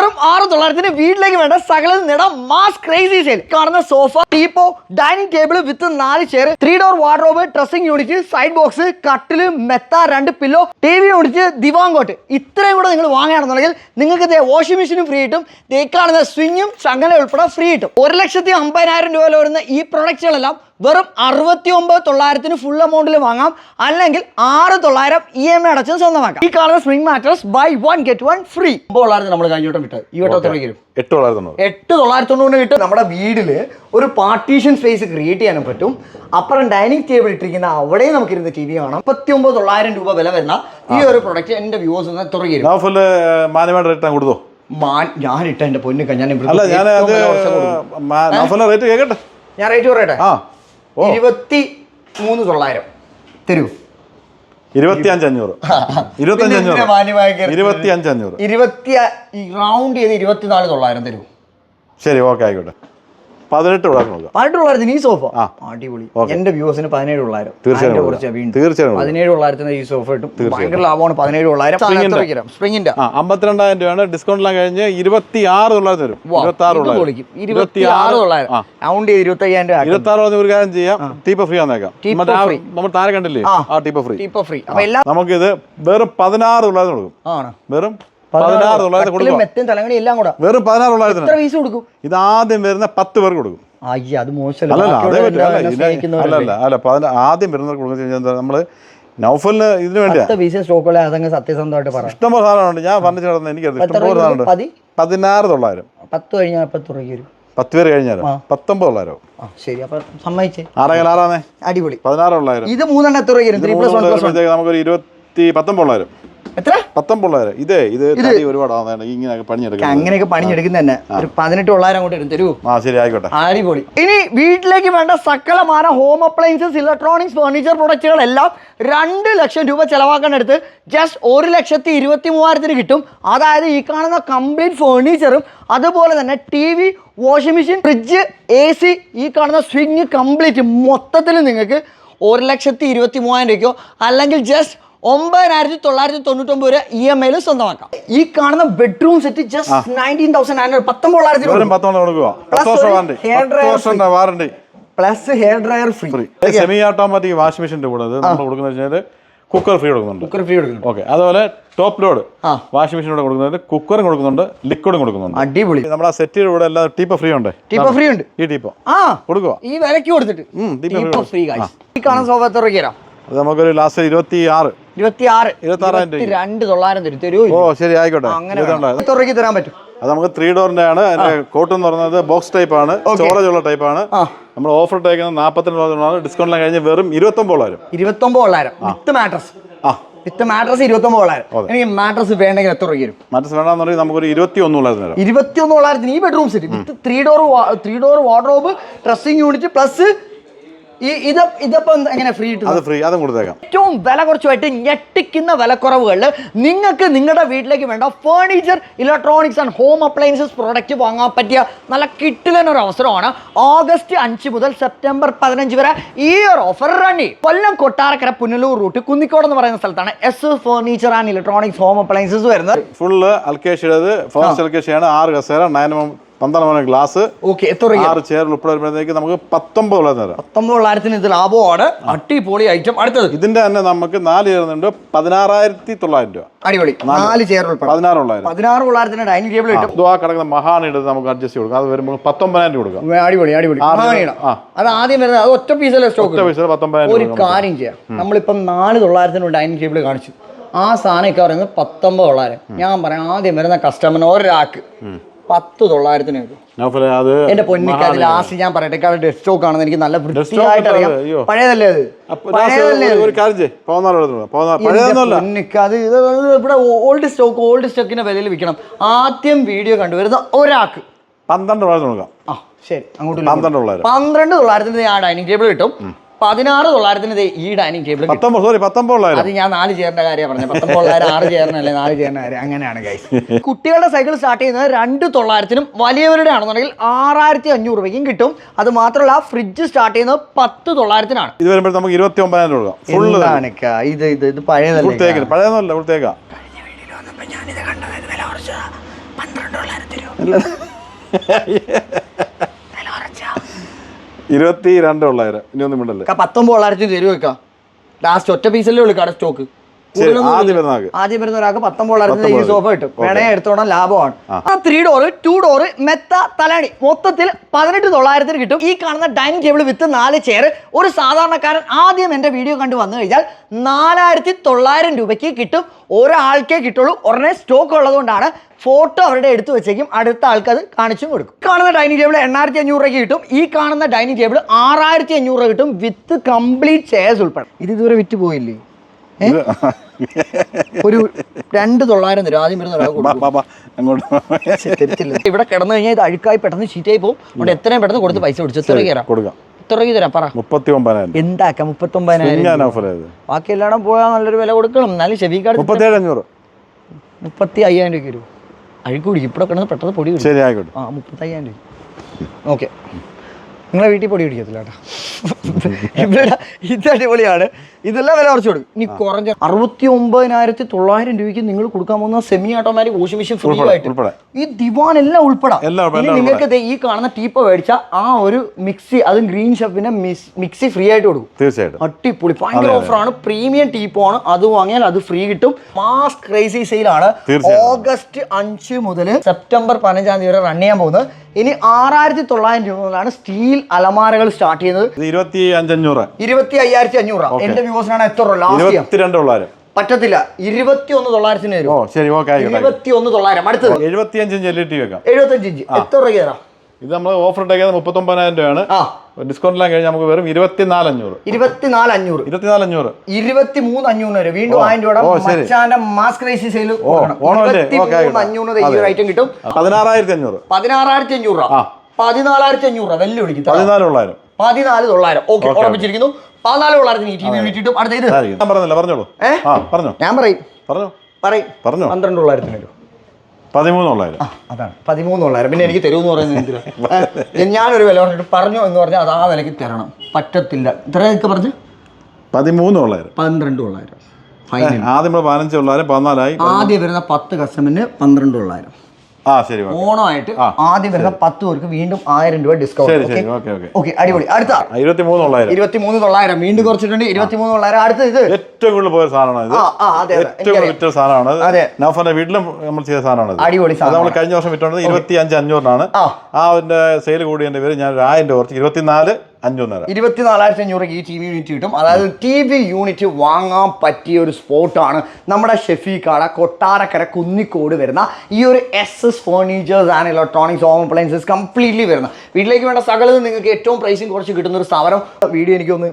വെറും ആറ് തൊള്ളായിരത്തിന് വീട്ടിലേക്ക് വേണ്ട സകലം നേടാം. മാസ് ക്രേസി സെയിൽ കാണുന്ന sofa teapoy dining table with നാല് chair three door wardrobe dressing unit side box കട്ടിൽ മെത്ത രണ്ട് pillow T V unit divan cot ഇത്രയും കൂടെ നിങ്ങൾ വാങ്ങുകയാണെന്നുണ്ടെങ്കിൽ നിങ്ങൾക്ക് ദേ വാഷിംഗ് മെഷീനും ഫ്രീ കിട്ടും. ദേ കാണുന്ന സ്വിങ്ങും ചങ്ങല ഉൾപ്പെടെ ഫ്രീ കിട്ടും. ഒരു ലക്ഷത്തി അമ്പതിനായിരം രൂപ വരുന്ന ഈ പ്രൊഡക്റ്റുകളെല്ലാം വെറും അറുപത്തി ഒമ്പത് തൊള്ളായിരത്തിന് ഫുൾ എമൗണ്ടിൽ വാങ്ങാം. അല്ലെങ്കിൽ ആറ് തൊള്ളായിരം ഇ എം ഐ അടച്ചും സ്വന്തമാക്കാം. ഈ കാണുന്ന spring mattress buy one get one free തൊള്ളായിരത്തി നമ്മൾ കഴിഞ്ഞ വട്ടം വിട്ടത് ഈ വട്ടം എത്ര വരും? എട്ട് തൊള്ളായിരത്തി തൊണ്ണൂറ് എട്ട് തൊള്ളായിരത്തി തൊണ്ണൂറ് കിട്ടും. നമ്മുടെ വീട്ടിൽ ഒരു പാർട്ടീഷൻ സ്പേസ് ക്രിയേറ്റ് ചെയ്യാനും പറ്റും. അപ്പുറം ഡൈനിങ് ടേബിൾ ഇട്ടിരിക്കുന്ന അവിടെയും നമുക്ക് ഇരുന്ന് ടി വി കാണാം. മുപ്പത്തി ഒമ്പത് തൊള്ളായിരം രൂപ വില വരുന്ന ഈ ഒരു പ്രൊഡക്റ്റ് എന്റെ വ്യൂസ് തുറകി മാന്യമായിട്ട് റേറ്റ് കൊടുത്തോ? ഞാൻ ഇട്ട എന്റെ പൊന്നു ഞാൻ അല്ല ഞാൻ റേറ്റ് കേൾക്കട്ടെ ഞാൻ റേറ്റ് പറയട്ടെ ആ. ഇരുപത്തി മൂന്ന് തൊള്ളായിരം. തരൂ. ഇരുപത്തി അഞ്ചഞ്ഞൂറ് ഇരുപത്തി ഇരുപത്തി അഞ്ചഞ്ഞൂറ് ഇരുപത്തി റൗണ്ട് ചെയ്ത് ഇരുപത്തിനാല് തൊള്ളായിരം തരൂ. ശരി ഓക്കെ ആയിക്കോട്ടെ. പതിനെട്ട് തൊള്ളായിരത്തി നോക്കാം പതിനെട്ട് തൊള്ളായിരത്തിന് ഈ സോഫ. അടിപൊളി. Okay. എന്റെ വ്യൂസിന് പതിനേഴ് തൊള്ളായിരം തീർച്ചയായും അതിന്റെ വീണ്ടും. തീർച്ചയായും കൊടുക്കാം. പതിനേഴ് തൊള്ളായിരത്തിന് ഈ സോഫ കിട്ടും ഭയങ്കര ലാഭമാണ്. പതിനേഴ് തൊള്ളായിരം Spring-ന്റെ. സ്പ്രിങ്ങിന്റെ ആ അമ്പത്തിരണ്ടായിരം രൂപയാണ്. ഡിസ്കൗണ്ട് എല്ലാം കഴിഞ്ഞ് ഇരുപത്തി ആറ് തൊള്ളായിരത്തി വരും ഇരുപത്തി ആറ് തൊള്ളായിരം ഇരുപത്തി ആറ് തൊള്ളായിരം റൗണ്ട് ചെയ്ത് ഇരുപത്തി അയ്യായിരം രൂപ ഇരുപത്തി ആറ് ഒരു കാര്യം ചെയ്യാം. ടീപ്പ ഫ്രീ ആന്നേക്കാം. നമ്മൾ താഴെ കണ്ടില്ലേ? ആ. ടീപ്പ ഫ്രീ ടീപ്പ ഫ്രീ നമുക്കിത് വെറും പതിനാറ് തൊള്ളായിരത്തി കൊടുക്കും. വെറും പതിനാറ് തൊള്ളായിരത്തി കൊടുക്കും എല്ലാം കൂടെ. വെറും പതിനാറ് തൊള്ളായിരത്തിന്. പീസ് കൊടുക്കും? ഇത് ആദ്യം വരുന്ന പത്ത് പേർക്ക് കൊടുക്കും. അയ്യ അത് മോശമല്ല. അല്ല അല്ല? ആദ്യം വരുന്നവർക്ക് കൊടുക്കുന്ന നമ്മൾ നൗഫലിന് ഇതിന് വേണ്ടിയാണ് പത്ത് പീസ് സ്റ്റോക്കുള്ള അതങ്ങ് സത്യസന്ധമായിട്ട് പറ. ഇഷ്ടംപോലെ സാധനമുണ്ട് ഞാൻ പറഞ്ഞു ചേർന്ന് എനിക്ക് ഇഷ്ടംപോലെ? സാധനമുണ്ട് പതി? പതിനാറ് തൊള്ളായിരം. പത്ത് കഴിഞ്ഞാൽ ഇപ്പൊ തുറക്കി വരും. പത്ത് പേര് കഴിഞ്ഞാലും? പത്തൊമ്പത് തൊള്ളായിരം ശരി. അപ്പൊ സമ്മതിച്ചേ. ആറേകാൽ ആറാന്നേ? അടിപൊളി. പതിനാറ് തൊള്ളായിരം. ഇത് മൂന്നെണ്ണം എത്ര വൺ നമുക്കൊരു ഇരുപത്തി പത്തൊമ്പത് തൊള്ളായിരം എത്ര? പത്തൊമ്പത് തൊള്ളായിരം ഇതേ ഇത് തടി ഒരുപാട് ഇങ്ങനെ പണിയെടുക്കുന്നത്. അങ്ങനെയൊക്കെ പണിയെടുക്കുന്ന തന്നെ. ഒരു പതിനെട്ട് തൊള്ളായിരം അങ്ങോട്ട് ഇടും തരൂ ആ ശരി ആയിക്കോട്ടെ. അടിപൊളി. ഇനി വീട്ടിലേക്ക് വേണ്ട സകലമാന ഹോം അപ്ലയൻസസ് ഇലക്ട്രോണിക്സ് ഫർണിച്ചർ പ്രൊഡക്റ്റുകളെല്ലാം രണ്ട് ലക്ഷം രൂപ ചെലവാക്കാനെടുത്ത് ജസ്റ്റ് ഒരു ലക്ഷത്തി ഇരുപത്തി മൂവായിരത്തിന് കിട്ടും. അതായത് ഈ കാണുന്ന കംപ്ലീറ്റ് ഫേർണിച്ചറും അതുപോലെ തന്നെ T V washing machine fridge A C ഈ കാണുന്ന സ്വിങ് കംപ്ലീറ്റ് മൊത്തത്തിൽ നിങ്ങൾക്ക് ഒരു ലക്ഷത്തി ഇരുപത്തി മൂവായിരം രൂപയ്ക്കോ അല്ലെങ്കിൽ ജസ്റ്റ് ഒമ്പതിനായിരത്തി തൊള്ളായിരത്തി തൊണ്ണൂറ്റൊമ്പത് രൂപ ഇ എം ഐയിൽ സ്വന്തമാക്കാം. ഈ കാണുന്ന bedroom set just nineteen thousand വർഷം warranty plus hair dryer free semi automatic washing മെഷീന്റെ കൂടെ. നമ്മൾ കൊടുക്കുന്നത് വെച്ചാൽ കുക്കർ ഫ്രീ കൊടുക്കുന്നുണ്ട്. കുക്കർ ഫ്രീ കൊടുക്കുന്നു ഓക്കെ അതുപോലെ ടോപ്പ് ലോഡ് വാഷിംഗ് മെഷീൻ മെഷീനോട് കൊടുക്കുന്നുണ്ട് കുക്കറും കൊടുക്കുന്നുണ്ട് ലിക്വിഡും കൊടുക്കുന്നുണ്ട്. അടിപൊളി. നമ്മുടെ ആ സെറ്റിയുടെ കൂടെ എല്ലാ ടീപ്പ് ഫ്രീ ഉണ്ട്? ടീപ്പ ഫ്രീ ഉണ്ട്. ഈ ടീപ്പ? ആ. കൊടുക്കുക ഈ വിലക്ക് കൊടുത്തിട്ട്. ടീപ്പോ ഫ്രീ ഗൈസ് ഈ കാണാൻ സോഫ എത്ര അത് നമുക്കൊരു ലാസ്റ്റ് ഇരുപത്തി ആറ് ഇരുപത്തി ആറ് ഇരുപത്താറായിരം രൂപ. രണ്ട് തൊള്ളായിരം തരും. തരൂ ഓ ശരി ആയിക്കോട്ടെ. അങ്ങനെ ഇരുപത്തിരണ്ടായിരം എത്ര രൂപയ്ക്ക് തരാൻ പറ്റും. അത് നമുക്ക് ത്രീ ഡോറിന്റെ ആണ്. അതിന്റെ കോട്ട് എന്ന് പറയുന്നത് ബോക്സ് ടൈപ്പ് ആണ്. സ്റ്റോറേജ് ഉള്ള ടൈപ്പ് ആണ്. നമ്മൾ ഓഫർ ഇട്ടേക്കുന്നത് നാൽപ്പത്തിരണ്ട് ഡിസ്കൗണ്ട് കഴിഞ്ഞ് വെറും ഇരുപത്തൊമ്പത് തൊള്ളായിരം ഇരുപത്തൊമ്പത് തൊള്ളായിരം വിത്ത് മാട്രസ് ആ. വിത്ത് മാട്രസ് എനിക്ക് മാട്രസ് വേണമെങ്കിൽ എത്ര രൂപ വരും നമുക്കൊരു ഇരുപത്തി ഈ bedroom set with three door three door wardrobe dressing unit plus ഇത് ഇതിപ്പോ എങ്ങനെ ഫ്രീ അത് ഫ്രീ അതും കൊടുത്തേക്കാം. ഏറ്റവും വില കുറച്ചുമായിട്ട് ഞെട്ടിക്കുന്ന വിലക്കുറവുകളിൽ നിങ്ങൾക്ക് നിങ്ങളുടെ വീട്ടിലേക്ക് വേണ്ട furniture electronics and home appliances product വാങ്ങാൻ പറ്റിയ നല്ല കിട്ടിലൊരു അവസരമാണ് ഓഗസ്റ്റ് അഞ്ച് മുതൽ സെപ്റ്റംബർ പതിനഞ്ച് വരെ ഈ ഒരു ഓഫർ റൺ ചെയ്യും കൊല്ലം കൊട്ടാരക്കര പുനലൂർ റൂട്ട് കുന്നിക്കോട് എന്ന് പറയുന്ന സ്ഥലത്താണ് S furniture and electronics home appliances വരുന്നത്. ഫുള്ള് അൽക്കേഷ് ഫസ്റ്റ് ആറ് കസേര നയൻ പന്ത്രണ്ട് മണി ഗ്ലാസ്. ഓക്കെ എത്ര ആറ് ചെയർ ഉൾപ്പെടെ വരുമ്പോഴത്തേക്ക് നമുക്ക് പത്തൊമ്പത് തരാം. പത്തൊമ്പത് തൊള്ളായിരത്തിന് ഇത് ലാഭമാണ്. അടിപൊളി ഐറ്റം അടുത്തത്. ഇതിന്റെ തന്നെ നമുക്ക് നാല് ചേരുന്നുണ്ട് പതിനാറായിരത്തി തൊള്ളായിരം രൂപ. അടിപൊളി. നാല്. ചെയർ പതിനാറ് തൊള്ളായിരം പതിനാറ് തൊള്ളായിരത്തിന് ഡൈനിങ് ടേബിൾ കിട്ടും. ആ കിടക്കുന്ന എടുത്ത് നമുക്ക് അഡ്ജസ്റ്റ് കൊടുക്കാം. അത് വരുമ്പോൾ പത്തൊമ്പതിനായിരം രൂപ കൊടുക്കാം. അടിപൊളി അടിപൊളി. അത് ആദ്യം വരുന്നത് അത് ഒറ്റ പീസല്ലേ സ്റ്റോക്ക് ഒറ്റ പൈസ പത്തൊമ്പതിനായിരം ഒരു കാര്യം ചെയ്യാം. നമ്മളിപ്പം നാല് തൊള്ളായിരത്തിന് ഡൈനിങ് ടേബിൾ കാണിച്ചു. ആ സാധനമൊക്കെ പറയുന്നത് പത്തൊമ്പത് തൊള്ളായിരം. ഞാൻ പറയാം ആദ്യം വരുന്ന കസ്റ്റമറിന് ഒരാൾക്ക് പത്ത് തൊള്ളായിരത്തിന് കിട്ടും. അത് എന്റെ പൊന്നിക്ക് അത് ലാസ്റ്റ് ഞാൻ പറയട്ടെ ഡെസ്റ്റ് സ്റ്റോക്ക് ആണെന്ന് എനിക്ക് നല്ല വൃത്തിയായിട്ട് അറിയാം. പഴയതല്ലേ അത്? പൊന്നിക്ക് അത് ഇവിടെ ഓൾഡ് സ്റ്റോക്ക് ഓൾഡ് സ്റ്റോക്കിന്റെ വിലയിൽ വിൽക്കണം. ആദ്യം വീഡിയോ കണ്ടുവരുന്ന ഒരാൾക്ക്. പന്ത്രണ്ട് ആ ശരി. അങ്ങോട്ട് പന്ത്രണ്ട് തൊള്ളായിരം. പന്ത്രണ്ട് തൊള്ളായിരത്തിന് ആ ഡൈനിങ് ടേബിൾ കിട്ടും പതിനാറ് തൊള്ളായിരത്തിന് ഈ ഡൈനിങ് ടേബിൾ സോറി പത്തൊമ്പത് അത് ഞാൻ നാല് ചേറിന്റെ കാര്യം പറഞ്ഞത്. പത്തൊമ്പത് തൊള്ളായിരം ആറ് ചേറിനല്ലേ നാല് ചേർന്ന കാര്യം. അങ്ങനെയാണ് ഗൈസ് കുട്ടികളുടെ സൈക്കിൾ സ്റ്റാർട്ട് ചെയ്യുന്നത് രണ്ട് തൊള്ളായിരത്തിനും വലിയവരുടെ ആണെന്നുണ്ടെങ്കിൽ ആറായിരത്തി അഞ്ഞൂറ് രൂപയ്ക്കും കിട്ടും. അത് മാത്രമല്ല ഫ്രിഡ്ജ് സ്റ്റാർട്ട് ചെയ്യുന്നത് പത്ത് തൊള്ളായിരത്തിനാണ്. ഇത് വരുമ്പോൾ നമുക്ക് ഇരുപത്തി ഒമ്പതിനായിരം രൂപ ഫുള്ള്? ഇത് ഇത് ഇത് പഴയതല്ലേ പഴയതല്ല കൊടുത്തേക്കാം ഞാനിത് കണ്ടത് വില കുറച്ചതാ. പന്ത്രണ്ട് ഇരുപത്തി രണ്ട് തൊള്ളായിരം ഇനി ഒന്നും പത്തൊമ്പത് തൊള്ളായിരത്തിന് തരുമോ ലാസ്റ്റ് ഒറ്റ പീസല്ലേ ഉള്ളൂ കട സ്റ്റോക്ക് ആദ്യം വരുന്ന ആദ്യം വരുന്ന ഒരാൾക്ക് പത്തൊമ്പത് തൊള്ളായിരത്തിന് ഈ സോഫ കിട്ടും. വേണേ എടുത്തോണം ലാഭമാണ്. ആ. ത്രീ ഡോറ് ടു ഡോറ് മെത്ത തലാണി മൊത്തത്തിൽ പതിനെട്ട് തൊള്ളായിരത്തിന് കിട്ടും. ഈ കാണുന്ന ഡൈനിങ് ടേബിൾ വിത്ത് നാല് ചെയർ ഒരു സാധാരണക്കാരൻ ആദ്യം എന്റെ വീഡിയോ കണ്ട് വന്നു കഴിഞ്ഞാൽ നാലായിരത്തി തൊള്ളായിരം രൂപയ്ക്ക് കിട്ടും. ഒരാൾക്കേ കിട്ടുള്ളൂ. ഉടനെ സ്റ്റോക്ക് ഉള്ളതുകൊണ്ടാണ് ഫോട്ടോ അവരുടെ എടുത്തു വെച്ചേക്കും. അടുത്ത ആൾക്ക് അത് കാണിച്ചും കൊടുക്കും. കാണുന്ന ഡൈനിങ് ടേബിൾ എണ്ണായിരത്തി അഞ്ഞൂറ് രൂപയ്ക്ക് കിട്ടും. ഈ കാണുന്ന ഡൈനിങ് ടേബിൾ ആറായിരത്തി അഞ്ഞൂറ് രൂപ കിട്ടും. വിത്ത് കംപ്ലീറ്റ് ചെയർസ് ഉൾപ്പെടെ. ഇത് ഇതുവരെ വിറ്റ് പോയില്ലേ? ഒരു രണ്ട് തൊള്ളായിരം തരും. ആദ്യം വരുന്ന തരത്തില്ല ഇവിടെ കിടന്നു കഴിഞ്ഞാൽ ഇത് അഴുക്കായി പെട്ടെന്ന് ചീറ്റായി പോകും. അതുകൊണ്ട് എത്രയും പെട്ടെന്ന് കൊടുത്ത് പൈസ പിടിച്ചു എത്ര കൊടുക്കാം. എത്ര രൂപ തരാം പറ. മുപ്പത്തി ഒമ്പതിനായിരം എന്താക്കാം ചെയ്ത് ബാക്കി എല്ലായിടം പോയാൽ നല്ലൊരു വില കൊടുക്കണം. എന്നാലും കാർഡ് മുപ്പത്തേഴ് അഞ്ഞൂറ് മുപ്പത്തി അയ്യായിരം രൂപ വരും അഴുക്ക് പിടിക്കും ഇവിടെ കിടന്ന് പെട്ടെന്ന് പൊടി ശരി ആയിക്കോട്ടെ. ആ മുപ്പത്തി അയ്യായിരം രൂപ ഓക്കെ. നിങ്ങളെ വീട്ടിൽ പൊടി പിടിക്കത്തില്ല കേട്ടോ. ഇവിടെ ഇത് അടിപൊളിയാണ്. ഇതെല്ലാം വില കുറച്ച് കൊടുക്കും. ഇനി കുറഞ്ഞ അറുപത്തി ഒമ്പതിനായിരത്തി തൊള്ളായിരം രൂപയ്ക്ക് നിങ്ങൾ കൊടുക്കാൻ പോകുന്ന semi automatic washing machine free ആയിട്ട്. ഈ ദിവാൻ എല്ലാം ഉൾപ്പെടാം. നിങ്ങൾക്ക് ഈ കാണുന്ന ടീപ്പ മേടിച്ച ആ ഒരു മിക്സി അതും ഗ്രീൻ ഷെഫിന്റെ മിക്സി ഫ്രീ ആയിട്ട് കൊടുക്കും. തീർച്ചയായിട്ടും. അടിപൊളി ഭയങ്കര ഓഫറാണ് പ്രീമിയം ടീപ്പാണ് അത് വാങ്ങിയാൽ അത് ഫ്രീ കിട്ടും. മാസ് ക്രൈസി സെയിലാണ് ആണ്. ഓഗസ്റ്റ് അഞ്ച് മുതൽ സെപ്റ്റംബർ പതിനഞ്ചാം തീയതി വരെ റൺ ചെയ്യാൻ പോകുന്നത്. ഇനി ആറായിരത്തി തൊള്ളായിരം രൂപ മുതലാണ് സ്റ്റീൽ അലമാരകൾ സ്റ്റാർട്ട് ചെയ്യുന്നത്. ഇരുപത്തി അഞ്ചഞ്ഞൂറ് ഇരുപത്തി അയ്യായിരത്തി അഞ്ഞൂറ് എന്റെ വ്യൂസിനാണ് എത്ര ഇരുപത്തിരണ്ട് തൊള്ളായിരം പറ്റത്തില്ല. ഇരുപത്തി ഒന്ന് തൊള്ളായിരത്തിന് ഓ വരും ശരി ഓക്കെ ആയിക്കോട്ടെ ഇരുപത്തി ഒന്ന് തൊള്ളായിരം. അടുത്തത്. എഴുപത്തിയഞ്ച് ഇഞ്ച് എൽ ഇ ടി വെക്കാം എഴുപത്തഞ്ച് ഇഞ്ച് എത്ര രൂപ ഇത് നമ്മൾ ഓഫർ ഇട്ടേക്കുന്നത് മുപ്പത്തൊമ്പതിനായിരം രൂപയാണ്. ഡിസ്കൗണ്ടിലാൻ കഴിഞ്ഞാൽ നമുക്ക് വെറും ഇരുപത്തിനാല് അഞ്ഞൂറ് ഇരുപത്തിനാല് അഞ്ഞൂറ് ഇരുപത്തിനാല് അഞ്ഞൂറ് ഇരുപത്തി മൂന്ന് അഞ്ഞൂറ് വരെ വീണ്ടും ആയിരം രൂപ മാസ്ക് റൈസി സെയിൽ? അഞ്ഞൂറ് ഈ ഒരു ഐറ്റം കിട്ടും. പതിനാറായിരത്തി അഞ്ഞൂറ് പതിനാറായിരത്തി അഞ്ഞൂറ് രൂപ. പതിനാലായിരത്തി അഞ്ഞൂറ് രൂപ. വെല്ലുവിളിക്കും. പതിനാല് തൊള്ളായിരം പതിനാല് തൊള്ളായിരം. ഓക്കെ. ഉറപ്പിച്ചിരിക്കുന്നു. പതിനാല് ടി വി അടുത്ത ഇത്. ഞാൻ പറഞ്ഞില്ല പറഞ്ഞോളൂ. ഏ? ആ പറഞ്ഞോ. ഞാൻ പറയും. പറഞ്ഞോ. പറയും. പറഞ്ഞോ. പന്ത്രണ്ട് തൊള്ളായിരത്തിന് വരും പതിമൂന്ന് അതാണ്. പതിമൂന്ന് തൊള്ളായിരം പിന്നെ എനിക്ക് തരുമെന്ന് പറയുന്നത് എന്തിനാ? ഞാനൊരു വില പറഞ്ഞിട്ട് പറഞ്ഞു എന്ന് പറഞ്ഞാൽ അത് ആ വിലക്ക് തരണം. പറ്റത്തില്ല. ഇത്രയൊക്കെ പറഞ്ഞു? പതിമൂന്ന് തൊള്ളായിരം പന്ത്രണ്ട് തൊള്ളായിരം ഫൈനൽ ആദ്യം നമ്മൾ പതിനഞ്ച് തൊള്ളായിരം പതിനാലായി. ആദ്യം വരുന്ന പത്ത് കസ്റ്റമറിന് പന്ത്രണ്ട് ഓണമായിട്ട് ആദ്യം വരുന്ന പത്ത് പേർക്ക് വീണ്ടും ആയിരം രൂപ ഡിസ്കൗണ്ട് ഓക്കെ? അടിപൊളി. അടുത്ത. ഇരുപത്തിമൂന്ന് തൊള്ളായിരം. വീണ്ടും കുറച്ചിട്ടുണ്ട്. ഇരുപത്തിമൂന്ന് തൊള്ളായിരം അടുത്ത ഇത്. ഏറ്റവും കൂടുതൽ പോയ സാധനമാണ് ഏറ്റവും വിറ്റ സാധനമാണ് അതെ. നൗഫറിന്റെ വീട്ടിലും നമ്മൾ ചെയ്ത സാധനമാണ്. അടിപൊളി അത് നമ്മൾ കഴിഞ്ഞ വർഷം വിറ്റോണ്ടത് ഇരുപത്തി അഞ്ച് അഞ്ഞൂറിനാണ്. ആ. ആ അതിന്റെ സെയിൽ കൂടിയതിന്റെ പേര് ഞാൻ ഒരു ആയിരം രൂപ കുറച്ച്. ഇരുപത്തിനാല് അഞ്ഞൂറ് തരാം ഇരുപത്തിനാലായിരത്തി അഞ്ഞൂറ് ഈ ടി വി യൂണിറ്റ് കിട്ടും. അതായത് ടി വി യൂണിറ്റ് വാങ്ങാൻ പറ്റിയ ഒരു സ്പോട്ടാണ് നമ്മുടെ ഷെഫീക്കാട കൊട്ടാരക്കര കുന്നിക്കോട് വരുന്ന ഈ ഒരു S S furnitures and electronics home appliances completely വരുന്ന. വീട്ടിലേക്ക് വേണ്ട സകലത് നിങ്ങൾക്ക് ഏറ്റവും പ്രൈസിങ് കുറച്ച് കിട്ടുന്ന ഒരു സ്ഥാപനം. വീഡിയോ എനിക്കൊന്ന്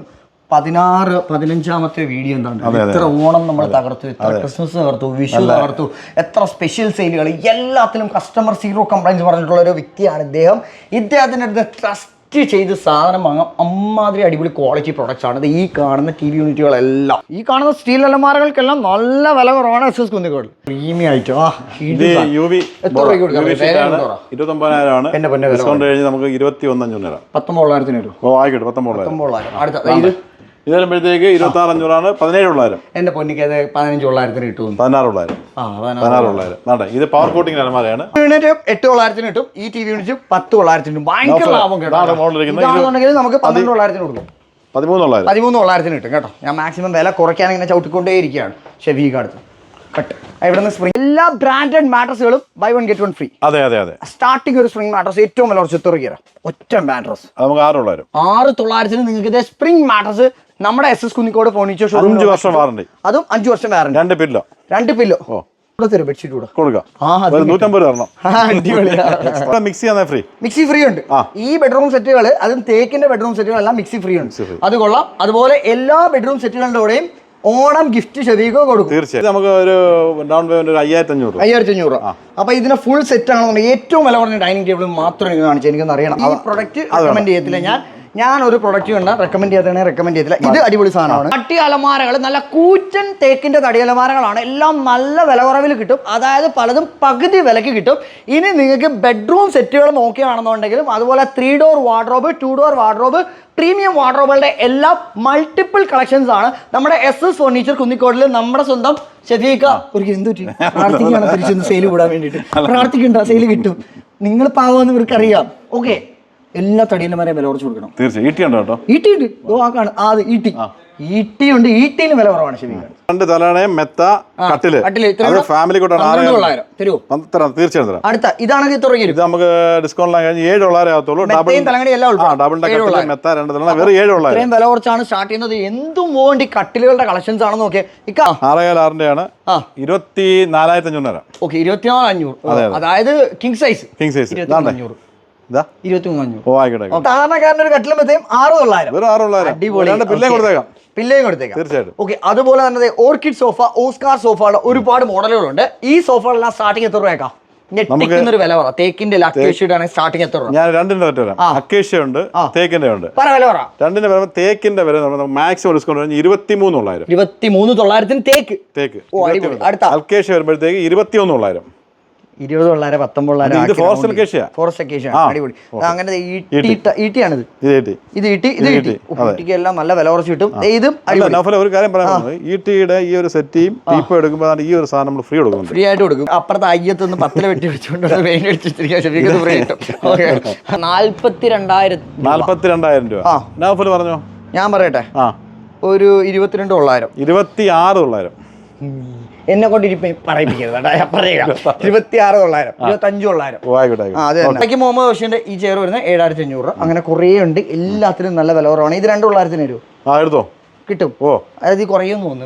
പതിനാറ് പതിനഞ്ചാമത്തെ വീഡിയോ എന്താണ്. എത്ര ഓണം നമ്മൾ തകർത്തു എത്ര ക്രിസ്മസ് തകർത്തു വിഷു തകർത്തു എത്ര സ്പെഷ്യൽ സെയിലുകൾ എല്ലാത്തിലും കസ്റ്റമർ സീറോ കംപ്ലൈൻസ് പറഞ്ഞിട്ടുള്ള ഒരു വ്യക്തിയാണ് ഇദ്ദേഹം. ഇദ്ദേഹത്തിന്റെ അടുത്ത് ട്രസ്റ്റ് ചെയ്ത് സാധനം വാങ്ങാം അമ്മാതിരി അടിപൊളി ക്വാളിറ്റി പ്രൊഡക്ട്സ് ആണ്. ഇത് ഈ കാണുന്ന ടി വി യൂണിറ്റുകളെല്ലാം ഈ കാണുന്ന സ്റ്റീൽ അലമാരകൾക്കെല്ലാം നല്ല വില കുറവാണ് എസ് എസ് കുന്നിക്കോട്. പ്രീമിയം ആയിട്ട് ആ. ഇരുപത്തൊമ്പതിനായിരമാണ്. എന്റെ പൊന്നെ ഡിസ്കൗണ്ട് കഴിഞ്ഞ് നമുക്ക് ഇരുപത്തി ഒന്ന് അഞ്ഞൂറ് തരാം. വരും. ഓ ആയിക്കോട്ടെ പത്തൊമ്പതിനായിരം. അടുത്ത ഇത് ഇത് വരുമ്പോഴത്തേക്ക് ഇരുപത്തി ആറ് അഞ്ഞൂറാണ് പതിനേഴ് എന്റെ പൊന്നിക്ക് അത് പതിനഞ്ച് തൊള്ളായിരത്തിന് കിട്ടും പതിനാറ് തൊള്ളായിരം ആ പതിനാറ്. ഇത് പവർ കോട്ടിംഗ് അലമാരയാണ്. യൂണിറ്റ് എട്ട് തൊള്ളായിരത്തിന് കിട്ടും ഈ ടി വി യൂണിറ്റ് പത്ത് തൊള്ളായിരത്തിന് കിട്ടും ഭയങ്കര ലാഭം കേട്ടോ ഇതാണ് model ഇത് ഇതാണെന്നുണ്ടെങ്കിൽ നമുക്ക് പന്ത്രണ്ട് തൊള്ളായിരത്തിന് കൊടുക്കും. പതിമൂന്നുള്ളായിരം. പതിമൂന്ന് തൊള്ളായിരത്തിന് കിട്ടും. കേട്ടോ ഞാൻ മാക്സിമം വില കുറയ്ക്കാൻ ഇങ്ങനെ ചവിട്ടിക്കൊണ്ടേ ഇരിക്കുകയാണ്. ഷെവി അടുത്ത്. കട്ട് ഇവിടെ നിന്ന് സ്പ്രിംഗ് എല്ലാ branded മാട്രസുകളും buy one get one free അതെ അതെ അതെ. സ്റ്റാർട്ടിംഗ് ഒരു സ്പ്രിംഗ് മാട്രസ് ഏറ്റവും വില കുറച്ച് തുറക്കിയ ഒറ്റ മാട്രസ് അത് നമുക്ക് ആറ് തൊള്ളായിരം ആറ് തൊള്ളായിരത്തിന് നിങ്ങൾക്ക് ഇതേ സ്പ്രിംഗ് മാട്രസ് നമ്മുടെ S S Kunnicode furniture showroom അഞ്ച് വർഷം വാറണ്ടി അതും അഞ്ച് വർഷം വാറണ്ടി രണ്ട് പില്ലോ. രണ്ട് പില്ലോ. ആ, മിക്സ് ഫ്രീ ഉണ്ട്. ഈ ബെഡ്റൂം സെറ്റുകൾ അതും തേക്കിന്റെ ബെഡ്റൂം സെറ്റുകളെല്ലാം മിക്സി ഫ്രീ ഉണ്ട്. അത് കൊള്ളാം. അതുപോലെ എല്ലാ ബെഡ്റൂം സെറ്റുകളുടെ കൂടെയും ഓണം ഗിഫ്റ്റ് ഷെഫീക്കോ കൊടുക്കും. തീർച്ചയായും. നമുക്ക് ഒരു ഡൗൺ പേയ്മെന്റ് ഒരു അയ്യായിരത്തി അഞ്ഞൂറ് അയ്യായിരത്തി അഞ്ഞൂറ് അപ്പൊ ഇതിന് ഫുൾ സെറ്റ് ആണെന്നുണ്ടെങ്കിൽ ഏറ്റവും വില കുറഞ്ഞ ഡൈനിങ് ടേബിൾ മാത്രം എനിക്ക് കാണിച്ചു എനിക്കൊന്ന് അറിയണം. ഈ പ്രൊഡക്റ്റ് റെക്കമെൻഡ് ചെയ്യത്തില്ല ഞാൻ. ഞാൻ ഒരു പ്രൊഡക്റ്റ് കണ്ട റെക്കമെൻഡ് ചെയ്യാത്തതാണ് റെക്കമെൻഡ് ചെയ്തില്ല. ഇത് അടിപൊളി സാധനമാണ്. തട്ടി അലമാരകൾ നല്ല കൂറ്റൻ തേക്കിന്റെ തടി അലമാരകളാണ് എല്ലാം നല്ല വില കുറവിൽ കിട്ടും. അതായത് പലതും പകുതി വിലക്ക് കിട്ടും. ഇനി നിങ്ങൾക്ക് ബെഡ്റൂം സെറ്റുകൾ നോക്കുകയാണെന്നുണ്ടെങ്കിലും അതുപോലെ three door wardrobe two door wardrobe premium വാർഡ്രോബുകളുടെ എല്ലാ മൾട്ടിപ്പിൾ കളക്ഷൻസ് ആണ്. നമ്മുടെ എസ് എസ് ഫർണിച്ചർ കുന്നിക്കോടിൽ നമ്മുടെ സ്വന്തം ഷെഫീക്ക ഒരു എന്തു പറ്റി? പ്രാർത്ഥിക്കുകയാണ് തിരിച്ചൊന്ന് സെയിൽ വിടാൻ വേണ്ടിയിട്ട്. പ്രാർത്ഥിക്കണ്ട സെയിൽ കിട്ടും. നിങ്ങൾ പാവമെന്ന് ഇവർക്കറിയാം. ഓക്കെ എല്ലാ തടിയന്മാരെയും വില കുറച്ച് കൊടുക്കണം. തീർച്ചയായും. ഈട്ടി ഉണ്ട് കേട്ടോ? ഈട്ടി ഉണ്ട്. ഓ ആ കാണും. ആ അത് ഈട്ടി ഈട്ടി ഉണ്ട്. ഈട്ടിയിൽ വില കുറവാണ് ഷെഫീക്ക രണ്ട് തലണയും മെത്ത കട്ടിൽ. കട്ടിൽ. അത് ഫാമിലി തൊള്ളായിരം. തരുമോ തരാം തീർച്ചയായും തരാം. അടുത്ത ഇതാണെങ്കിൽ തുടങ്ങി ഇത് നമുക്ക് ഡിസ്കൗണ്ട് കഴിഞ്ഞ് ഏഴ് ഡോളറേ ആകത്തുള്ളൂ. ഡബിൾ മെത്തയും തലങ്ങടി എല്ലാം ഡബിൾ കട്ടിൽ മെത്ത രണ്ട് തലണ വെറും ഏഴ് ഡോളർ ഇത്രയും വില കുറച്ചാണ് സ്റ്റാർട്ട് ചെയ്യുന്നത്. എന്തും വേണ്ടി കട്ടിലുകളുടെ കളക്ഷൻസ് ആണെന്ന് നോക്കിയ. ഇക്ക. ആറേകാൽ ആറിന്റെ ആണ്. ഇരുപത്തി നാലായിരത്തി അഞ്ഞൂറ് ഓക്കെ ഇരുപത്തിനാല് അഞ്ഞൂറ്. അതായത് കിങ് സൈസ് കിങ് സൈസ് ഇരുപത്തി അഞ്ഞൂറ്. ഓ ആയിക്കോട്ടെ ആയിക്കോട്ടെ. സാധാരണക്കാരന്റെ ഒരു ആറ് തൊള്ളായിരം വെറും ആറ് ഉള്ളായിരം അടിപൊളി പിള്ളേ കൊടുത്തേക്കാം. കൊടുത്തേക്കാം. തീർച്ചയായിട്ടും. ഓക്കെ അതുപോലെ തന്നെ ഓർക്കിഡ് സോഫ ഓസ്കാർ സോഫയുടെ ഒരുപാട് മോഡലുകളുണ്ട്. ഈ സോഫകളെല്ലാം സ്റ്റാർട്ടിങ് എത്ര രൂപയേക്കാം? വില പറ. തേക്കിന്റെ സ്റ്റാർട്ടിങ് എത്ര രൂപ? ഞാൻ രണ്ടിന്റെ അക്കേഷ്യ ഉണ്ട് തേക്കിന്റെ ഉണ്ട്. പറ വില പറ. രണ്ടിന്റെ വരുമ്പോൾ തേക്കിന്റെ വില മാക്സിമം ഡിസ്കൗണ്ട് ഇരുപത്തിമൂന്ന് തൊള്ളായിരത്തിന് തേക്ക്. തേക്ക്. അടുത്ത. വരുമ്പോഴത്തേക്ക് ഇരുപത്തി ഒന്ന് ഉള്ളായിരം ഇരുപത് പിള്ളേരെ പത്തൊമ്പത് അപ്പുറത്ത്. ഫോറസ്റ്റ് അക്കേഷ്യ അടിപൊളി. അങ്ങനെ ഈട്ടിയാണിത്. ഇത് കിട്ടി ഇത് ഈട്ടി ഇത് ഈട്ടി. ഈട്ടിക്ക് എല്ലാം നല്ല വില കുറച്ച് കിട്ടും. ദേ ഇതും അല്ല അടിപൊളി. ഒരു കാര്യം പറയാൻ ഈ ഒരു സെറ്റിയും ടീപ്പോ എടുക്കുമ്പോൾ അതാണ് ഈ ഒരു സാധനം നമ്മൾ ഫ്രീ ഫ്രീ ആയിട്ട് കൊടുക്കും. അപ്പുറത്തെ അയ്യത്ത് നിന്ന് പത്തില വെട്ടി വെച്ചുകൊണ്ട് വെയിൻ ഫ്രീ കിട്ടും. ഓക്കെ നാൽപ്പത്തി രണ്ടായിരം നാല്പത്തി രണ്ടായിരം രൂപ നൗഫൽ പറഞ്ഞോ? ഞാൻ പറയട്ടെ. ഒരു ഇരുപത്തിരണ്ട് തൊള്ളായിരം ഇരുപത്തി ആറ് തൊള്ളായിരം എന്നെ കൊണ്ട് ഇരിപ്പ് പറയിപ്പിക്കരുത് കേട്ടോ. പറയുക. ഇരുപത്തി ആറ് തൊള്ളായിരം ഇരുപത്തഞ്ച് തൊള്ളായിരം. അതെ മുഹമ്മദ് ബഷീറിന്റെ ഈ ചെയർ വരുന്നത് ഏഴായിരത്തി അഞ്ഞൂറ് രൂപ. അങ്ങനെ കുറേ ഉണ്ട്. എല്ലാത്തിനും നല്ല വില കുറവാണ്. ഇത് രണ്ട് തൊള്ളായിരത്തിന് വരും എടുത്തോ. കിട്ടും. ഓ. അതായത് ഈ കുറയും.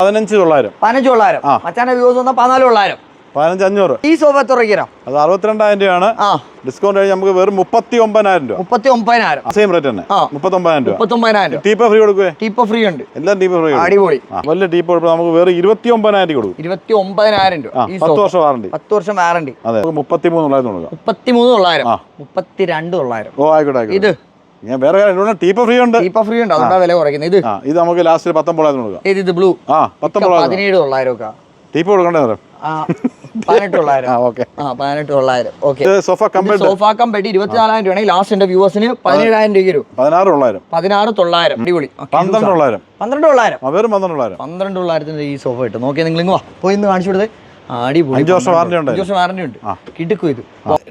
പതിനഞ്ച് തൊള്ളായിരം. പതിനഞ്ച് തൊള്ളായിരം. മച്ചാന്റെ വ്യൂസ് വന്നാൽ പതിനാല് തൊള്ളായിരം. പതിനഞ്ച് അഞ്ഞൂറ്. ഈ സോഫ എത്ര രൂപ അത് അറുപത്തിരണ്ടായിരം രൂപയാണ്. ആ. ഡിസ്കൗണ്ട് കഴിഞ്ഞ് നമുക്ക് വെറും മുപ്പത്തി ഒമ്പതിനായിരം രൂപ. മുപ്പത്തി ഒമ്പതിനായിരം സെയിം റേറ്റ് തന്നെ. ആ. മുപ്പത്തി ഒമ്പതിനായിരം രൂപ. മുപ്പത്തൊമ്പതിനായിരം ടീപ്പോ ഫ്രീ കൊടുക്കുവേ? ടീപ്പ് ഫ്രീ ഉണ്ട്. എല്ലാം ടീപ്പ് ഫ്രീ അടിപൊളി. വലിയ ടീപ്പ് കൊടുക്കും നമുക്ക് വെറും ഇരുപത്തി ഒമ്പതിനായിരം രൂപ കൊടുക്കും. ഇരുപത്തി ഒമ്പതിനായിരം രൂപ പത്ത് വർഷം വാറണ്ടി പത്ത് വർഷം വാറണ്ടി അതെ മുപ്പത്തി മൂന്ന് തൊള്ളായിരത്തി കൊടുക്കാം. മുപ്പത്തി മൂന്ന് തൊള്ളായിരം. മുപ്പത്തി രണ്ട് തൊള്ളായിരം. ഓ ആയിക്കോട്ടെ ഇത്. ഞാൻ വേറെ ടീപ്പ് ഫ്രീ ഉണ്ട്. ടീപ്പ് ഫ്രീ ഉണ്ട്. അതുകൊണ്ടാണ് വില കുറയ്ക്കുന്നത്. ഇത്. ഇത് നമുക്ക് ലാസ്റ്റ് പത്തൊമ്പതിനായിരം കൊടുക്കാം. ഇത് ബ്ലൂ? ആ പത്തൊമ്പതിനായിരം പതിനേഴ് തൊള്ളായിരം ഒക്കെ. ടീപ്പോ കൊടുക്കണ്ടേ നേരം ആ പതിനെട്ട് ആ ഓക്കെ. ആ പതിനെട്ട് തൊള്ളായിരം സോഫ കമ്പനി സോഫ കമ്പറ്റി ഇരുപത്തിനാലായിരം രൂപയാണെങ്കിൽ ലാസ്റ്റ് എന്റെ വ്യൂവേഴ്സിന് പതിനേഴായിരം രൂപ വരും. പതിനാറ് തൊള്ളായിരം പതിനാറ് തൊള്ളായിരം. അടിപൊളി. Okay, പന്ത്രണ്ട് തൊള്ളായിരം പന്ത്രണ്ട് തൊള്ളായിരം ആ വെറും പന്ത്രണ്ട് തൊള്ളായിരം പന്ത്രണ്ട് തൊള്ളായിരത്തിന്റെ ഈ സോഫ കിട്ടും. നോക്കിയാൽ നിങ്ങൾ ഇങ്ങ് വാ. പോയി ഇന്ന് കാണിച്ചു കൊടുത്തേ. അടിപൊളി. അഞ്ച് വർഷം വാറണ്ടി ഉണ്ട് അഞ്ച് വർഷം വാറണ്ടി ഉണ്ട്. കിടക്കും ഇത്.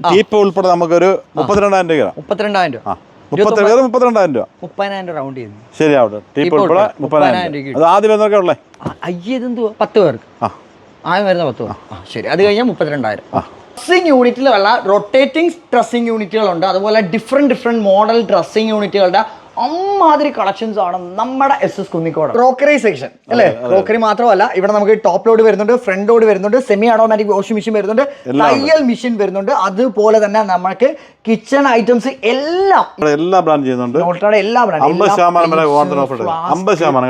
ടീപ്പോ ഉൾപ്പെടെ നമുക്കൊരു മുപ്പത്തിരണ്ടായിരം രൂപ മുപ്പത്തിരണ്ടായിരം രൂപ. മുപ്പത്തിരണ്ടായിരം രൂപ. മുപ്പതിനായിരം രൂപ റൗണ്ട് ചെയ്യുന്നു ശരിയാവട്ടെ. ടീപ്പോ ഉൾപ്പെടെ മുപ്പതിനായിരം മുപ്പതിനായിരം രൂപ അത് ആദ്യം എന്നൊക്കെ ഉള്ളേ? പത്ത് പേർക്ക്. ആ. ആദ്യം വരുന്ന പത്ത് ആ. ശരി. അത് കഴിഞ്ഞാൽ മുപ്പത്തിരണ്ടായിരം. ഡ്രസ്സിംഗ് യൂണിറ്റിലുള്ള റൊട്ടേറ്റിംഗ് ഡ്രസ്സിംഗ് യൂണിറ്റുകളുണ്ട് അതുപോലെ ഡിഫറെന്റ് ഡിഫറെന്റ് മോഡൽ ഡ്രസ്സിംഗ് യൂണിറ്റുകളുടെ അമ്മാതിരി കളക്ഷൻസ് ആണ് നമ്മുടെ S S Kunnicode. Crockery section അല്ലേ? ക്രോക്കറി മാത്രമല്ല ഇവിടെ നമുക്ക് ടോപ്പ് ലോഡ് വരുന്നുണ്ട് ഫ്രണ്ട് ലോഡ് വരുന്നുണ്ട് സെമി ഓട്ടോമാറ്റിക് വാഷിംഗ് മെഷീൻ വരുന്നുണ്ട് തയ്യൽ മെഷീൻ വരുന്നുണ്ട്. അതുപോലെ തന്നെ നമുക്ക് കിച്ചൺ ഐറ്റംസ് എല്ലാം. എല്ലാ ബ്രാൻഡ് ചെയ്യുന്നുണ്ട്. എല്ലാ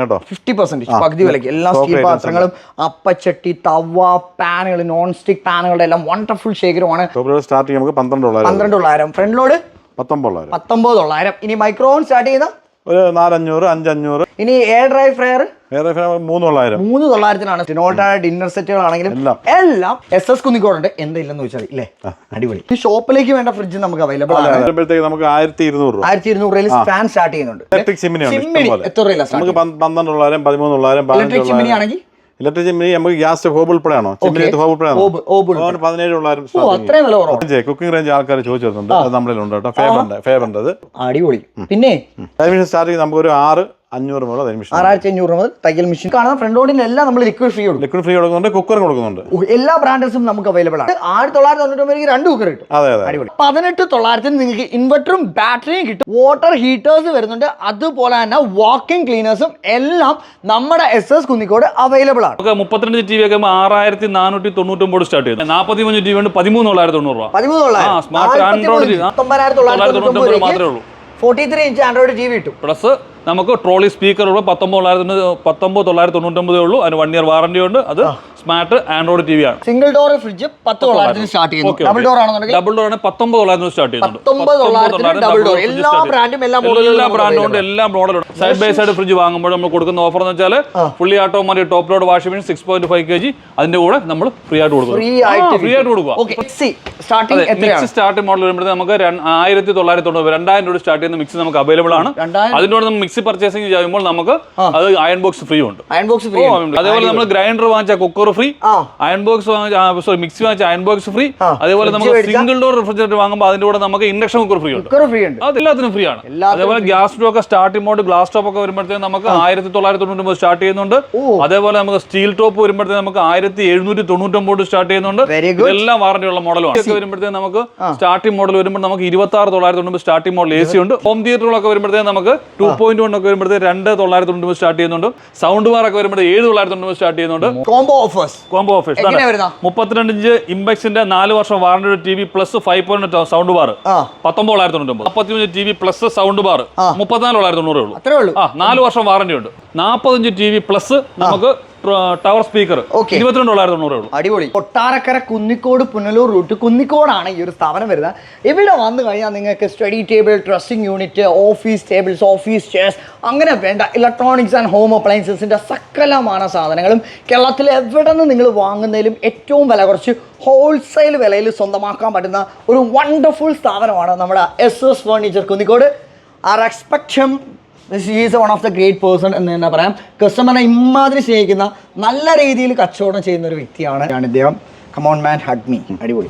കേട്ടോ. ഫിഫ്റ്റി പെർസെന്റ് പകുതി വിലയ്ക്ക്. എല്ലാ സ്റ്റീൽ പാത്രങ്ങളും അപ്പച്ചട്ടി തവ പാനുകൾ നോൺ സ്റ്റിക് പാനുകളുടെ എല്ലാം വണ്ടർഫുൾ ശേഖരമാണ് സ്റ്റാർട്ടിങ് നമുക്ക് പന്ത്രണ്ട് പന്ത്രണ്ട് തൊള്ളായിരം ഫ്രണ്ട് ലോഡ് പത്തൊമ്പത് തൊള്ളായിരം പത്തൊമ്പത് തൊള്ളായിരം ഇനി മൈക്രോൺ സ്റ്റാർട്ട് ചെയ്യുന്ന? ഒരു നാലഞ്ഞൂറ് അഞ്ചഞ്ഞൂറ്. ഇനി എയർ ഡ്രൈ ഫ്രയർ വേറെ മൂന്ന് തൊള്ളായിരം മൂന്ന് തൊള്ളായിരത്തിനാണ്. ടിനോട്ടയുടെ ഡിന്നർ സെറ്റുകളാണെങ്കിലും എല്ലാം. S S കുന്നിക്കോടുണ്ട്. എന്തില്ലെന്ന് വെച്ചാൽ ഇല്ലേ? അടിപൊളി. ഈ ഷോപ്പിലേക്ക് വേണ്ട ഫ്രിഡ്ജ് നമുക്ക് അവൈലബിൾ ആണ്. നമുക്ക് ആയിരത്തി ഇരുന്നൂറ് ആയിരത്തി ഇരുന്നൂറ് ഫാൻ സ്റ്റാർട്ട് ചെയ്യുന്നുണ്ട്. ഇലക്ട്രിക് ഇഷ്ടംപോലെ. എത്ര നമുക്ക് പന്ത് പന്ത്രണ്ട് തൊള്ളായിരം പതിമൂന്ന് തൊള്ളായിരം പതിനഞ്ച് ഇലക്ട്രിക് ചിമ്മിനി ആണെങ്കിൽ ഇലക്ട്രിക് ചിമ്മിനി നമുക്ക് ഗ്യാസ് ഹോബ് ഉൾപ്പെടെയാണോ ചിമ്മിനി ഹോബ് ഉൾപ്പെടെയാണോ പതിനേഴ് തൊള്ളായിരം കുക്കിംഗ് റേഞ്ച് ആൾക്കാർ ചോദിച്ചിട്ടുണ്ട് അത് നമ്മളിൽ ഉണ്ട് കേട്ടോ ഫേബറിന്റെ ഫേബറിന്റെ അടിപൊളി. പിന്നെ? സ്റ്റാർട്ടിങ് നമുക്ക് ഒരു ആറ് അഞ്ഞൂറ് മുതൽ കരിമിഷൻ ആറായിരത്തി അഞ്ഞൂറ് മുതൽ തയ്യൽ മെഷീൻ കാണുന്ന ഫ്രണ്ട് ലോഡിന് എല്ലാം നമ്മൾ ലിക്വിഡ് ഫ്രീ കൊടുക്കും. ലിക്വിഡ് ഫ്രീ കൊടുക്കുന്നുണ്ട് കുക്കറും കൊടുക്കുന്നുണ്ട്. എല്ലാ ബ്രാൻഡസും നമുക്ക് അവൈലബിൾ ആണ്. ആയിരത്തി തൊള്ളായിരത്തി തൊണ്ണൂറ്റി രണ്ട് കുക്കർ കിട്ടും. അതെ അതെ. അടിപൊളി. പതിനെട്ട് തൊള്ളായിരത്തിന് നിങ്ങൾക്ക് ഇൻവെർട്ടറും ബാറ്ററിയും കിട്ടും. വാട്ടർ ഹീറ്റേഴ്സ് വരുന്നുണ്ട്. അതുപോലെ തന്നെ വാക്കിംഗ് ക്ലീനേഴ്സും എല്ലാം നമ്മുടെ എസ് എസ് കുന്നിക്കോട് അവൈലബിൾ ആണ്. നമുക്ക് മുപ്പത്തിരണ്ട് ടി വി ഒക്കെ ആറായിരത്തി നാനൂറ്റി തൊണ്ണൂറ്റൊമ്പത് സ്റ്റാർട്ട് ചെയ്തു നാൽപ്പത്തി മൂന്ന് ടി വി ഉണ്ട് പതിമൂന്ന് തൊള്ളായിരത്തി തൊണ്ണൂറ് രൂപ പതിമൂന്ന് തൊള്ളായിരത്തി തൊള്ളായിരത്തി മാത്രമേ ഉള്ളൂ. Forty three inch android T V കിട്ടും. പ്ലസ് നമുക്ക് ട്രോളി സ്പീക്കർ ഉള്ള പത്തൊമ്പത് തൊള്ളായിരത്തി പത്തൊമ്പത് തൊള്ളായിരത്തി തൊണ്ണൂറ്റൊമ്പതേ ഉള്ളൂ. അതിന് വൺ ഇയർ വാറണ്ടി ഉണ്ട്. അത് സ്മാർട്ട് ആൻഡ്രോയിഡ് ടി വി ആണ്. സിംഗിൾ ഡോർ ഫ്രിഡ്ജ് പത്ത് തൊള്ളായിരത്തിന് സ്റ്റാർട്ട് ചെയ്യുന്നു. ഡബിൾ ഡോർ ആണെന്നുണ്ടെങ്കിൽ ഡബിൾ ഡോർ ആണ് പത്തൊമ്പത് തൊള്ളായിരത്തി സ്റ്റാർട്ട് ചെയ്യുന്നുണ്ട്. തൊള്ളായിരത്തിന് ഡബിൾ ഡോർ എല്ലാ ബ്രാൻഡും എല്ലാ മോഡലും എല്ലാ ബ്രാൻഡും എല്ലാ മോഡലും സൈഡ് ബൈ സൈഡ് ഫ്രിഡ്ജ് വാങ്ങുമ്പോൾ നമ്മൾ കൊടുക്കുന്ന ഓഫർ എന്ന് വെച്ചാൽ fully automatic top load washing machine six point five K G അതിന്റെ കൂടെ നമ്മൾ ഫ്രീ ആയിട്ട് കൊടുക്കും ഫ്രീ ആയിട്ട് കൊടുക്കുക. സ്റ്റാർട്ടിംഗ് മോഡൽ വരുമ്പോൾ നമുക്ക് ആയിരത്തി തൊള്ളായിരത്തി തൊണ്ണൂറ് രണ്ടായിരം രൂപ സ്റ്റാർട്ട് ചെയ്യുന്ന മിക്സി നമുക്ക് അവൈലബിൾ ആണ്. അതിനോട് നമ്മൾ മിക്സി പർച്ചേസിംഗ് ചെയ്യുമ്പോൾ നമുക്ക് അത് അയൺ ബോക്സ് ഫ്രീ ഉണ്ട്. അയൺ ബോക്സ് ഫ്രീ അതേപോലെ നമ്മൾ ഗ്രൈൻഡർ വാങ്ങിച്ച cooker free iron box sorry mixie വാങ്ങിച്ച അയൺ ബോക്സ് ഫ്രീ അതേപോലെ നമുക്ക് സിംഗിൾ ഡോർ റിഫ്രിജറേറ്റർ വാങ്ങുമ്പോൾ അതിന്റെ കൂടെ നമുക്ക് ഇൻഡക്ഷൻ കുക്കർ ഫ്രീ ഉണ്ട്. ഫ്രീ ഉണ്ട്. അത് എല്ലാത്തിനും ഫ്രീ ആണ്. അതേപോലെ ഗ്യാസ് സ്റ്റോക്ക് ഒക്കെ സ്റ്റാർട്ടിംഗ് മോഡ് ഗ്ലാസ് ടോപ്പ് ഒക്കെ വരുമ്പോഴത്തേക്ക് നമുക്ക് ആയിരത്തി തൊള്ളായിരത്തി തൊണ്ണൂറ്റി സ്റ്റാർട്ട് ചെയ്യുന്നുണ്ട് അതേപോലെ നമുക്ക് സ്റ്റീൽ ടോപ്പ് വരുമ്പോഴത്തേക്ക് നമുക്ക് ആയിരത്തി എഴുന്നൂറ്റി തൊണ്ണൂറ്റൊമ്പത് സ്റ്റാർട്ട് ചെയ്യുന്നുണ്ട് എല്ലാം വാറണ്ടി വാറന്റി ഉള്ള മോഡലാണ് ഒക്കെ വരുമ്പോഴത്തേക്ക് നമുക്ക് സ്റ്റാർട്ടിംഗ് മോഡൽ വരുമ്പോൾ നമുക്ക് ഇരുപത്തി ആറ് തൊള്ളായിരത്തി തൊണ്ണൂറ് സ്റ്റാർട്ടിംഗ് മോഡൽ എ സി ഉണ്ട് ഹോം തിയേറ്ററുകളൊക്കെ വരുമ്പോഴത്തേക്ക് നമുക്ക് ടു പോയിന്റ് വൺ ഒക്കെ വരുമ്പോഴത്തേക്ക് രണ്ട് തൊള്ളായിരത്തി തൊണ്ണൂറ് സ്റ്റാർട്ട് ചെയ്യുന്നുണ്ട്. സൗണ്ട് ബാർ ഒക്കെ വരുമ്പോഴത്തേക്ക് ഏഴ് തൊള്ളായിരത്തി തൊണ്ണൂറ് സ്റ്റാർട്ട് ചെയ്യുന്നുണ്ട് കോംബോ ഓഫേഴ്സ് കോംബോ ഓഫേഴ്സ് മുപ്പത്തിരണ്ട് ഇഞ്ച് ഇമ്പക്സിന്റെ നാല് വർഷം warranty T V plus five point sound bar പത്തൊമ്പത് ആയിരത്തി തൊണ്ണൂറ്റി മുപ്പത്തിമൂന്ന് T V plus sound bar മുപ്പത്തിനാല് തൊള്ളായിരത്തി തൊണ്ണൂറേ ഉള്ളൂ. നാല് വർഷം വാറണ്ടി ഉണ്ട് നാൽപ്പത്തഞ്ച് ടി വി പ്ലസ് നമുക്ക് ടവർ സ്പീക്കർ. Okay. ഇരുപത്തിരണ്ട് തൊള്ളായിരത്തി തൊണ്ണൂറേ ഉള്ളൂ അടിപൊളി. കൊട്ടാരക്കര കുന്നിക്കോട് പുനലൂർ റൂട്ട്. കുന്നിക്കോടാണ് ഈ ഒരു സ്ഥാപനം വരുന്നത്. ഇവിടെ വന്നു കഴിഞ്ഞാൽ നിങ്ങൾക്ക് study table dressing unit office tables office chairs അങ്ങനെ വേണ്ട ഇലക്ട്രോണിക്സ് ആൻഡ് ഹോം അപ്ലയൻസസിന്റെ സകലமான സാധനങ്ങളും. കേരളത്തിൽ എവിടെ നിന്ന് നിങ്ങൾ വാങ്ങുന്നതിലും ഏറ്റവും വില കുറച്ച് ഹോൾസെയിൽ വിലയിൽ സ്വന്തമാക്കാൻ പറ്റുന്ന ഒരു വണ്ടർഫുൾ സ്ഥാപനമാണ് നമ്മുടെ S S furniture Kunnicode. Our expectation this is one of the great person എന്ന് തന്നെ പറയാം. കസ്റ്റമറിനെ ഇമാതിരി സ്നേഹിക്കുന്ന നല്ല രീതിയിൽ കച്ചവടം ചെയ്യുന്ന ഒരു വ്യക്തിയാണ് ഞാൻ ഇദ്ദേഹം കമോൺ മാൻ ഹഡ്മി അടിപൊളി.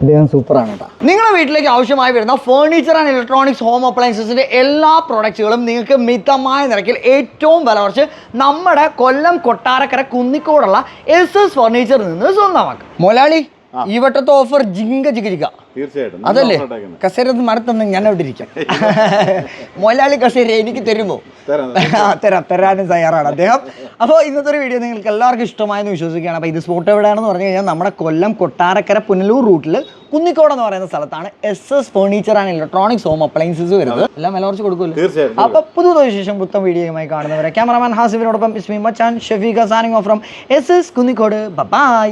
അദ്ദേഹം സൂപ്പറാണ് കേട്ടോ. നിങ്ങളുടെ വീട്ടിലേക്ക് ആവശ്യമായി വരുന്ന ഫേർണിച്ചർ ആൻഡ് ഇലക്ട്രോണിക്സ് ഹോം അപ്ലയൻസസിന്റെ എല്ലാ പ്രൊഡക്റ്റുകളും നിങ്ങൾക്ക് മിതമായ നിരക്കിൽ ഏറ്റവും വില കുറച്ച് നമ്മുടെ കൊല്ലം കൊട്ടാരക്കര കുന്നിക്കോടുള്ള എസ് എസ് ഫർണിച്ചറിൽ നിന്ന് സ്വന്തമാക്കാം. മൊലാളി ഈ വട്ടത്തെ ഓഫർ ജിങ്ക ജിഗിരിക്ക ജിഗ തീർച്ചയായിട്ടും അതല്ലേ. കസേര മരത്തൊന്നും ഞാൻ അവിടെ ഇരിക്കാം. മൊലാളി കസേര എനിക്ക് തരുമോ? തരാം, തരാനും തയ്യാറാണ് അദ്ദേഹം. അപ്പോൾ ഇന്നത്തെ ഒരു വീഡിയോ നിങ്ങൾക്ക് എല്ലാവർക്കും ഇഷ്ടമായെന്ന് വിശ്വസിക്കുകയാണ്. അപ്പോൾ ഇത് സ്പോട്ട് എവിടെയാണെന്ന് പറഞ്ഞു കഴിഞ്ഞാൽ നമ്മുടെ കൊല്ലം കൊട്ടാരക്കര പുനലൂർ റൂട്ടിൽ കുന്നിക്കോട് എന്ന് പറയുന്ന സ്ഥലത്താണ് S S furniture and electronics home appliances വരുന്നത്. എല്ലാം വില കുറച്ച് കൊടുക്കുമല്ലോ. അപ്പോൾ പുതുതായ ശേഷം പുത്തം വീഡിയോയുമായി കാണുന്നവരെ. Cameraman ഹാസിഫിനോടൊപ്പം Ismi Machan Shafeeq signing off from S S Kunnicode bye